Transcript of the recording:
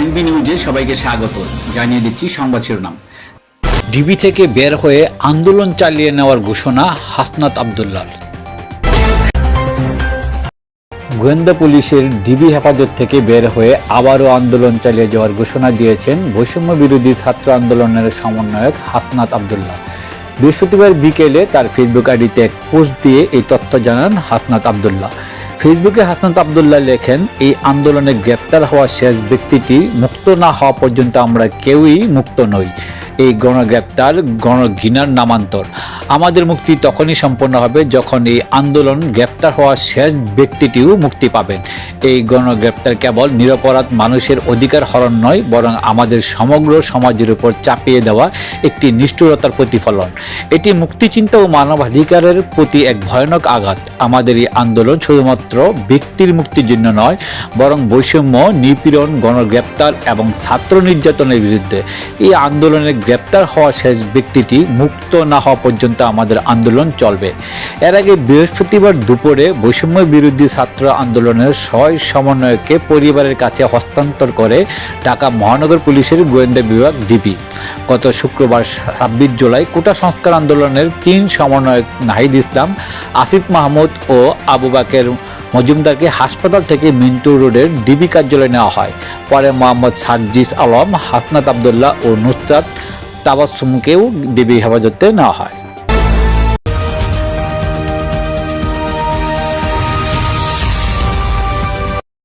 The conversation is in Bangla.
আইনবি নিউজে সবাইকে স্বাগত। জানিয়ে দিচ্ছি সংবাদ শিরোনাম। ডিবি থেকে বের হয়ে আন্দোলন চালিয়ে নেওয়ার ঘোষণা হাসনাত আবদুল্লার। গোয়েন্দা পুলিশের ডিবি হেফাজত থেকে বের হয়ে আবারও আন্দোলন চালিয়ে যাওয়ার ঘোষণা দিয়েছেন বৈষম্য বিরোধী ছাত্র আন্দোলনের সমন্বয়ক হাসনাত আবদুল্লাহ। বৃহস্পতিবার বিকেলে তার ফেসবুক আইডিতে এক পোস্ট দিয়ে এই তথ্য জানান হাসনাত আবদুল্লাহ। ফেসবুকে হাসনাত আবদুল্লাহ লেখেন, এই আন্দোলনে গ্রেপ্তার হওয়া শেষ ব্যক্তিটি মুক্ত না হওয়া পর্যন্ত আমরা কেউই মুক্ত নই। এই গণগ্রেপ্তার, গণঘৃণার নামান্তর। আমাদের মুক্তি তখনই সম্পন্ন হবে যখন এই আন্দোলন গ্রেপ্তার হওয়া শেষ ব্যক্তিটিও মুক্তি পাবেন। এই গণগ্রেপ্তার কেবল নিরপরাধ মানুষের অধিকার হরণ নয়, বরং আমাদের সমগ্র সমাজের উপর চাপিয়ে দেওয়া একটি নিষ্ঠুরতার প্রতিফলন। এটি মুক্তিচিন্তা ও মানবাধিকারের প্রতি এক ভয়ানক আঘাত। আমাদের এই আন্দোলন শুধুমাত্র ব্যক্তির মুক্তির জন্য নয়, বরং বৈষম্য, নিপীড়ন, গণগ্রেপ্তার এবং ছাত্র নির্যাতনের বিরুদ্ধে। এই আন্দোলনে গ্রেপ্তার হওয়া শেষ ব্যক্তিটি মুক্ত না হওয়া পর্যন্ত আমাদের আন্দোলন চলবে। এর আগে বৃহস্পতিবার দুপুরে বৈষম্য বিরোধী ছাত্র আন্দোলনের ছয় সমন্বয়ককে পরিবারের কাছে হস্তান্তর করে ঢাকা মহানগর পুলিশের গোয়েন্দা বিভাগ ডিবি গত শুক্রবার ছাব্বিশ জুলাই কোটা সংস্কার আন্দোলনের তিন সমন্বয়ক নাহিদ ইসলাম, আসিফ মাহমুদ ও আবু বাকের মজুমদারকে হাসপাতাল থেকে মিন্টু রোডের ডিবি কার্যালয়ে নেওয়া হয়। পরে মোহাম্মদ সার্জিস আলম, হাসনাত আবদুল্লাহ ও নুসরাত তাবাসুমকেও ডিবি হেফাজতে নেওয়া হয়।